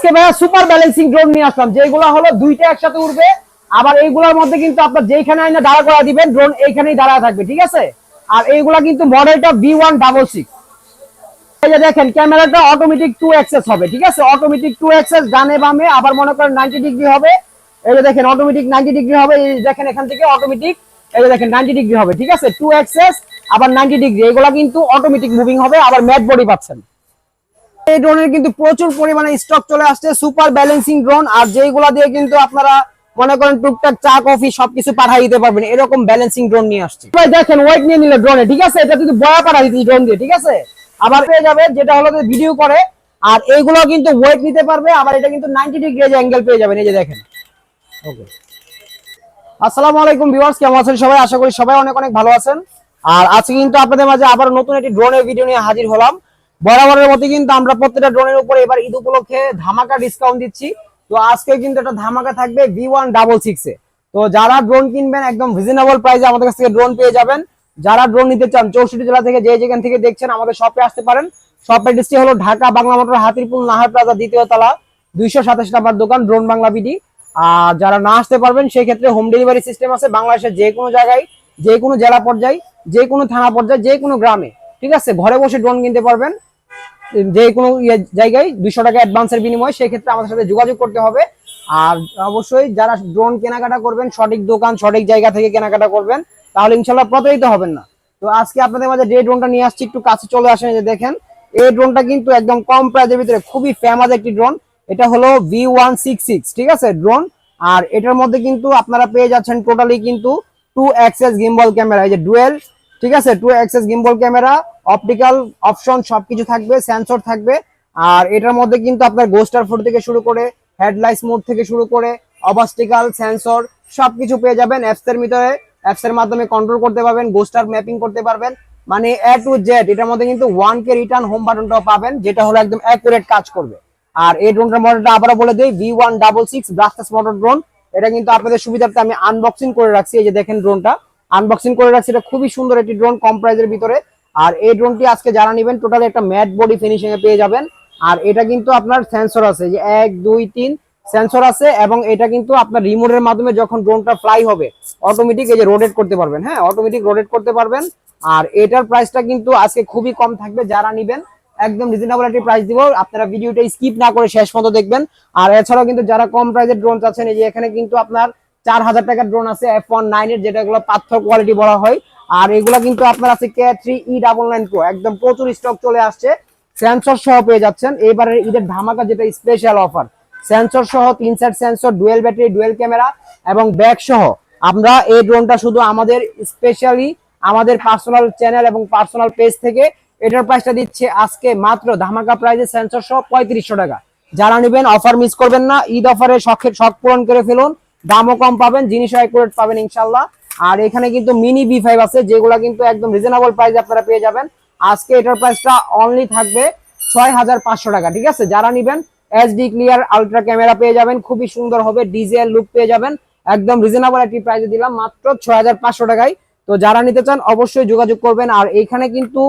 আজকে ভাইয়া super balancing drone নিয়ে আসলাম। যেগুলো হলো দুইটা একসাথে উঠবে আবার এইগুলোর মধ্যে কিন্তু আপনার যেখানে আইনা দাঁড়া করা দিবেন, ড্রোন এইখানেই দাঁড়া থাকবে, ঠিক আছে? আর এইগুলা কিন্তু মডেলটা বি ওয়ান ডাবল দেখেন, ক্যামেরাটা অটোমেটিক টু অ্যাক্সেস হবে, ঠিক আছে? অটোমেটিক টু অ্যাক্সেস ডানে বামে, আবার মনে করেন নাইনটি ডিগ্রি হবে। এই যে দেখেন অটোমেটিক নাইনটি ডিগ্রি হবে, এই দেখেন এখান থেকে অটোমেটিক এই যে দেখেন নাইনটি ডিগ্রি হবে, ঠিক আছে? টু অ্যাক্সেস আবার নাইনটি ডিগ্রি এগুলা কিন্তু অটোমেটিক মুভিং হবে, আবার ম্যাট বডি পাচ্ছেন। এই ড্রোনের কিন্তু প্রচুর পরিমাণে স্টক চলে আসছে সুপার ব্যালেন্সিং ড্রোন আর যেগুলা দিয়ে কিন্তু আপনারা মনে করেন টুকটাক চা কফি সবকিছু পাঠিয়ে দিতে পারবেন, এরকম ব্যালেন্সিং ড্রোন নিয়ে আসছে। ভাই, দেখেন ওয়েট নিয়ে নিলে ড্রোনে ঠিক আছে? এটা কিন্তু বয়া পাঠা দিতে ড্রোন দিয়ে, ঠিক আছে? আবার পেয়ে যাবে, যেটা হলো ভিডিও করে, আর এইগুলো কিন্তু ওয়েট নিতে পারবে, আবার এটা কিন্তু নাইনটি ডিগ্রি অ্যাঙ্গেল পেয়ে যাবেন, এই যে দেখেন। ওকে আসসালামু আলাইকুম ভিউয়ার্স কেমন আছেন সবাই? আশা করি সবাই অনেক অনেক ভালো আছেন। আর আজকে কিন্তু আপনাদের মাঝে আবার নতুন একটি ড্রোনের ভিডিও নিয়ে হাজির হলাম। বরাবরের মতো কিন্তু আমরা প্রত্যেকটা ড্রোনের উপরে এবার ঈদ উপলক্ষে ধামাকা ডিসকাউন্ট দিচ্ছি। তো আজকে কিন্তু একটা ধামাকা থাকবে ভি ওয়ান ডাবল সিক্স তো যারা ড্রোন কিনবেন, একদম রিজনেবল প্রাইসে আমাদের কাছ থেকে ড্রোন পেয়ে যাবেন। যারা ড্রোন নিতে চান, চৌষট্টি জেলা থেকে যে যেখান থেকে দেখছেন, আমাদের শপে আসতে পারেন। শপ অ্যাড্রেসটি হলো ঢাকা বাংলা মোটর, হাতিরপুল, নাহার প্লাজা, দ্বিতীয় তলা, দুইশো সাতাশ নাম্বার দোকান ড্রোন বাংলা বিডি আর যারা না আসতে পারবেন সেই ক্ষেত্রে হোম ডেলিভারি সিস্টেম আছে বাংলাদেশের যে কোনো জায়গায়, যে কোনো জেলা পর্যায়ে, যে কোনো থানা পর্যায়ে, যে কোনো গ্রামে। ঠিক আছে? ঘরে বসে ড্রোন কিনতে পারবেন। যে কোনো ইয়ে জায়গায় দুইশো টাকা অ্যাডভান্সের বিনিময়ে সেই ক্ষেত্রে আমাদের সাথে যোগাযোগ করতে হবে। আর অবশ্যই যারা ড্রোন কেনাকাটা করবেন, সঠিক দোকান, সঠিক জায়গা থেকে কেনাকাটা করবেন, তাহলে ইনশাল্লাহ প্রতারিত হবেন না। তো আজকে আপনাদের মাঝে যে ড্রোনটা নিয়ে আসছি, একটু কাছে চলে আসেন যে দেখেন। এই ড্রোনটা কিন্তু একদম কম প্রাইজের ভিতরে খুবই ফেমাস একটি ড্রোন এটা হলো ভি ওয়ান সিক্স সিক্স ঠিক আছে? ড্রোন আর এটার মধ্যে কিন্তু আপনারা পেয়ে যাচ্ছেন টোটালি কিন্তু টু এক্সএস গিম্বল ক্যামেরা এই যে ডুয়েল ঠিক আছে? Two axes gimbal camera optical option সবকিছু থাকবে সেন্সর থাকবে, আর এটার মধ্যে কিন্তু আপনার গোস্টার ফোর থেকে শুরু করে হেডলাইটস মোড থেকে শুরু করে অবাস্টিক্যাল সেন্সর সবকিছু পেয়ে যাবেন অ্যাপস এর ভিতরে। অ্যাপস এর মাধ্যমে কন্ট্রোল করতে পারবেন গোস্টার ম্যাপিং করতে পারবেন। মানে এ টু জেড এটার মধ্যে কিন্তু ওয়ান কে রিটার্ন হোম বাটনটাও পাবেন, যেটা হলো একদম অ্যাকুরেট কাজ করবে। আর এই ড্রোনটার মডেলটা আবারও বলে দিই V one double six brushless motor drone এটা কিন্তু আপনাদের সুবিধার্থে আমি আনবক্সিং করে রাখছি, এই যে দেখেন ড্রোনটা আনবক্সিং করে রাখছি, এটা খুবই সুন্দর একটি ড্রোন কম প্রাইজের ভিতরে। আর এই ড্রোনটি আজকে যারা নেবেন টোটাল একটা ম্যাট বডি ফিনিশিং এ পেয়ে যাবেন। আর এটা কিন্তু আপনার সেন্সর আছে, যে এক, দুই, তিন সেন্সর আছে, এবং এটা কিন্তু আপনার রিমোটের মাধ্যমে যখন ড্রোনটা ফ্লাই হবে অটোমেটিক এই যে রোটেট করতে পারবেন। হ্যাঁ অটোমেটিক রোটেট করতে পারবেন। আর এটার প্রাইসটা কিন্তু আজকে খুবই কম থাকবে, যারা নিবেন, একদম রিজনেবল একটি প্রাইস দিব। আপনারা ভিডিওটা স্কিপ না করে শেষ পর্যন্ত দেখবেন। আর এছাড়াও কিন্তু যারা কম প্রাইসের ড্রোন চাচ্ছেন এই যে এখানে কিন্তু আপনার চার হাজার টাকার ড্রোন আছে এফ ওয়ান নাইন এর যেটা এগুলো পাথর কোয়ালিটি বলা হয়। আর এগুলো কিন্তু আপনার আছে K three E double nine pro একদম প্রচুর স্টক চলে আসছে। সেন্সর সহ পেয়ে যাচ্ছেন। এবারে ঈদের ধামাকা যেটা স্পেশাল অফার সেন্সর সহ তিন set sensor dual battery dual camera এবং ব্যাগ সহ। আমরা এই ড্রোনটা শুধু আমাদের স্পেশালি আমাদের পার্সোনাল চ্যানেল এবং পার্সোনাল পেজ থেকে এটার প্রাইসটা দিচ্ছে আজকে মাত্র ধামাকা প্রাইজে সেন্সর সহ পঁয়ত্রিশশো টাকা। যারা নেবেন অফার মিস করবেন না। ঈদ অফারে শখের শখ পূরণ করে ফেলুন। দামও কম পাবেন, জিনিসও অ্যাকুরেট পাবেন ইনশাল্লাহ আর এখানে কিন্তু মিনি বি ফাইভ আছে, যেগুলো কিন্তু একদম রিজনেবল প্রাইস আপনারা পেয়ে যাবেন। আজকে এটার প্রাইসটা অনলি থাকবে ছয় হাজার পাঁচশো টাকা, ঠিক আছে? যারা নিবেন এইচডি ক্লিয়ার আলট্রা ক্যামেরা পেয়ে যাবেন, খুবই সুন্দর হবে ডিজেল লুক পেয়ে যাবেন, একদম রিজনেবল একটি প্রাইসে দিলাম, মাত্র ছয় হাজার পাঁচশো টাকায়। তো যারা নিতে চান, অবশ্যই যোগাযোগ করবেন। আর এখানে কিন্তু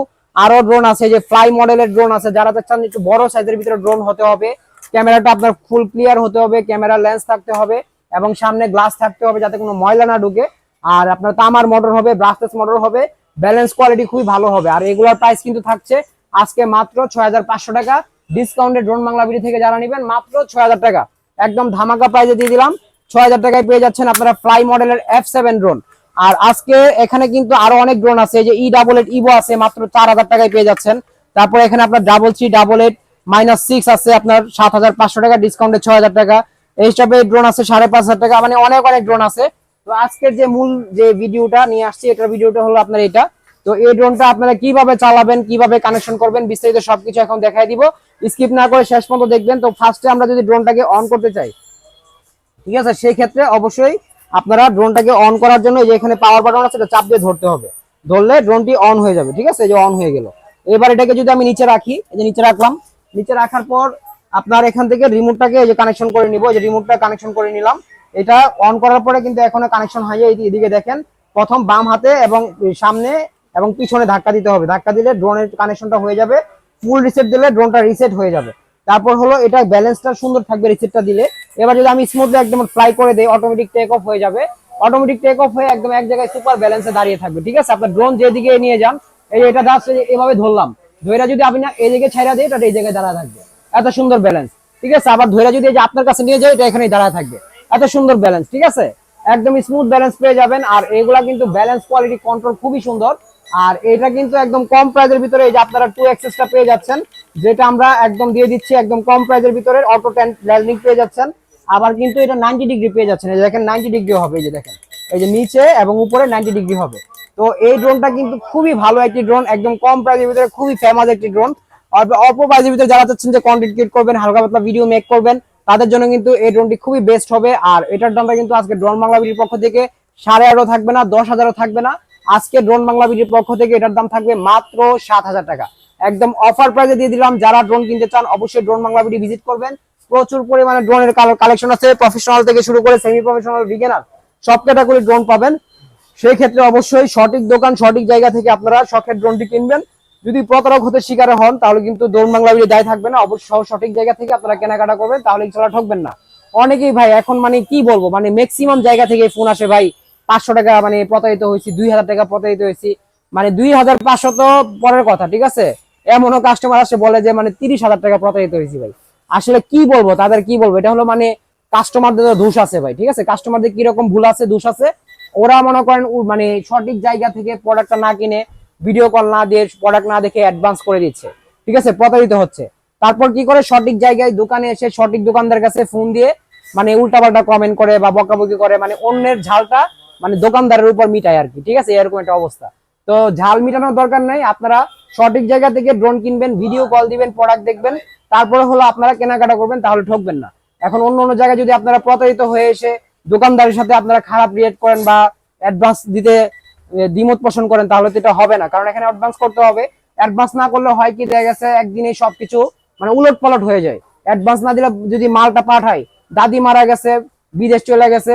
আরও ড্রোন আছে যে ফ্লাই মডেলের ড্রোন আছে, যারা চান একটু বড় সাইজের ভিতরে ড্রোন হতে হবে ক্যামেরাটা আপনার ফুল ক্লিয়ার হতে হবে ক্যামেরা লেন্স থাকতে হবে, এবং সামনে গ্লাস থাকতে হবে, যাতে কোনো ময়লা না ঢুকে। আর আপনার তামার মোটর হবে ব্রাসলেস মোটর হবে ব্যালেন্স কোয়ালিটি খুবই ভালো হবে। আর এগুলোর প্রাইস কিন্তু থাকছে আজকে মাত্র ছয় হাজার পাঁচশো টাকা। ডিসকাউন্টে ড্রোন বাংলা বিডি থেকে যারা নেবেন, মাত্র ছয় হাজার টাকা। একদম ধামাকা প্রাইজে দিয়ে দিলাম। ছয় হাজার টাকায় পেয়ে যাচ্ছেন আপনারা ফ্লাই মডেলের এফ সেভেন ড্রোন আর আজকে এখানে কিন্তু আরও অনেক ড্রোন আছে যে ই ডাবল এইট ইভো আছে, মাত্র চার হাজার টাকায় পেয়ে যাচ্ছেন। তারপর এখানে আপনার double three double eight minus six আছে, আপনার সাত হাজার পাঁচশো টাকা ডিসকাউন্টে ছয় হাজার টাকা। এই হিসাবে ড্রোন আছে সাড়ে পাঁচ হাজার টাকা মানে অনেক অনেক ড্রোন আছে। তো আজকের যে মূল যে ভিডিওটা নিয়ে আসছি, এটার ভিডিওটা হলো আপনার এটা। তো এই ড্রোনটা আপনারা কীভাবে চালাবেন, কীভাবে কানেকশন করবেন, বিস্তারিত সবকিছু এখন দেখাই দিব। স্কিপ না করে শেষ পর্যন্ত দেখবেন। তো ফার্স্টে আমরা যদি ড্রোনটাকে অন করতে চাই, ঠিক আছে? সেই ক্ষেত্রে অবশ্যই আপনারা ড্রোনটাকে অন করার জন্য যে এখানে পাওয়ার বাটন আছে চাপ দিয়ে ধরতে হবে। ধরলে ড্রোনটি অন হয়ে যাবে, ঠিক আছে? যে অন হয়ে গেল। এবার এটাকে যদি আমি নিচে রাখি যে নিচে রাখলাম, নিচে রাখার পর আপনার এখান থেকে রিমোটটাকে যে কানেকশন করে নিব। যে রিমোটটা কানেকশন করে নিলাম। এটা অন করার পরে কিন্তু এখনও কানেকশন হয়ে এদিকে দেখেন, প্রথম বাম হাতে এবং সামনে এবং পিছনে ধাক্কা দিতে হবে। ধাক্কা দিলে ড্রোনের কানেকশনটা হয়ে যাবে। ফুল রিসেট দিলে ড্রোনটা রিসেট হয়ে যাবে। তারপর হলো এটা ব্যালেন্সটা সুন্দর থাকবে রিসিপ্টটা দিলে। এবার যদি আমি স্মুথলি একদম ফ্লাই করে দেই অটোমেটিক টেক অফ হয়ে যাবে। অটোমেটিক টেক অফ হয়ে একদম এক জায়গায় সুপার ব্যালেন্সে দাঁড়িয়ে থাকবে, ঠিক আছে? আপনার ড্রোন যেদিকে নিয়ে যান, এই এটা জাস্ট এভাবে ধরলাম। ধৈরা যদি আপনি জায়গায় ছাইরা দিই এটা এই জায়গায় দাঁড়া থাকবে। এত সুন্দর ব্যালেন্স ঠিক আছে? আবার ধৈরা যদি আপনার কাছে নিয়ে যায়, এটা এখানেই দাঁড়ায় থাকবে। এত সুন্দর ব্যালেন্স ঠিক আছে? একদম স্মুথ ব্যালেন্স পেয়ে যাবেন, আর এগুলা কিন্তু ব্যালেন্স কোয়ালিটি কন্ট্রোল খুবই সুন্দর। আর এটা কিন্তু একদম কম প্রাইজের ভিতরে, এই যে আপনারা টু এক্সেসটা পেয়ে যাচ্ছেন, যেটা আমরা একদম দিয়ে দিচ্ছি একদম কম প্রাইজের ভিতরে অটো ল্যান্ডিং পেয়ে যাচ্ছেন। আবার কিন্তু এটা নাইনটি ডিগ্রি পেয়ে যাচ্ছেন, এই দেখেন নাইনটি ডিগ্রি হবে, এই যে দেখেন। এই যে নিচে এবং উপরে নাইনটি ডিগ্রি হবে। তো এই ড্রোনটা কিন্তু খুবই ভালো একটি ড্রোন একদম কম প্রাইজের ভিতরে খুবই ফেমাস একটি ড্রোন অল্প প্রাইজের ভিতরে যারা চাচ্ছেন যে কন্টেন্ট ক্রিয়েট করবেন, হালকা পাতলা ভিডিও মেক করবেন তাদের জন্য কিন্তু এই ড্রোনটি খুবই বেস্ট হবে। আর এটার দামটা কিন্তু আজকে ড্রোন বাংলা বিডির পক্ষ থেকে সাড়ে এগারো থাকবে না, দশ হাজারও থাকবে না। আজকে ড্রোন বাংলা বিডির পক্ষ থেকে এটার দাম থাকবে মাত্র সাত হাজার টাকা। একদম অফার প্রাইসে দিয়ে দিলাম। যারা ড্রোন কিনতে চান, অবশ্যই ড্রোন বাংলা বিডি ভিজিট করবেন। প্রচুর পরিমাণে ড্রোনের কালেকশন আছে। প্রফেশনাল থেকে শুরু করে সেমি প্রফেশনাল বিগিনার সব ক্যাটাগরি ড্রোন পাবেন। সেই ক্ষেত্রে অবশ্যই সঠিক দোকান, সঠিক জায়গা থেকে আপনারা শখের ড্রোনটি কিনবেন। যদি প্রতারক হতে শিকার হন, তাহলে কিন্তু ড্রোন বাংলা বিডি দায় থাকবে না। অবশ্যই সঠিক জায়গা থেকে আপনারা কেনাকাটা করবেন, তাহলে ইনশাল্লাহ ঠকবেন না। অনেকেই ভাই, এখন মানে কি বলব মানে ম্যাক্সিমাম জায়গা থেকে ফোন আসে ভাই, পাঁচশো টাকা মানে প্রতারিত হয়েছি, দুই হাজার টাকা প্রতারিত হয়েছি। মানে দুই হাজার পাঁচশো তো পরের কথা, ঠিক আছে? এমনও কাস্টমার আসে, বলে যে মানে তিরিশ হাজার টাকা প্রতারিত হয়েছি ভাই। আসলে কি বলব, তাদের কি বলব, এটা হলো মানে কাস্টমারদের দোষ আছে ভাই, ঠিক আছে? কাস্টমারদের কীরকম ভুল আছে, দোষ আছে? ওরা মনে করেন মানে সঠিক জায়গা থেকে প্রোডাক্টটা না কিনে ভিডিও কল না দিয়ে প্রোডাক্ট না দেখে অ্যাডভান্স করে দিচ্ছে। ঠিক আছে? প্রতারিত হচ্ছে। তারপর কি করে? সঠিক জায়গায় দোকানে এসে সঠিক দোকানদার কাছে ফোন দিয়ে মানে উল্টাপাল্টা কমেন্ট করে বা বকাবকি করে মানে অন্যের ঝালটা মানে দোকানদারের উপর মিটায় আর কি। ঠিক আছে? এরকম একটা অবস্থা। তো ঝাল মিটানোর দরকার নেই। আপনারা সঠিক জায়গা থেকে ড্রোন কিনবেন ভিডিও কল দিবেন প্রোডাক্ট দেখবেন। তারপরে হলো আপনারা কেনাকাটা করবেন, তাহলে ঠকবেন না। এখন অন্য অন্য জায়গায় যদি আপনারা প্রতারিত হয়ে এসে দোকানদারের সাথে আপনারা খারাপ রিয়েক্ট করেন বা অ্যাডভান্স দিতে দ্বিমত পোষণ করেন, তাহলে তো এটা হবে না। কারণ এখানে অ্যাডভান্স করতে হবে। অ্যাডভান্স না করলে হয় কি, দেখা গেছে একদিনে সবকিছু মানে উলট পালট হয়ে যায়। অ্যাডভান্স না দিলে যদি মালটা পাঠায়, দাদি মারা গেছে, বিদেশ চলে গেছে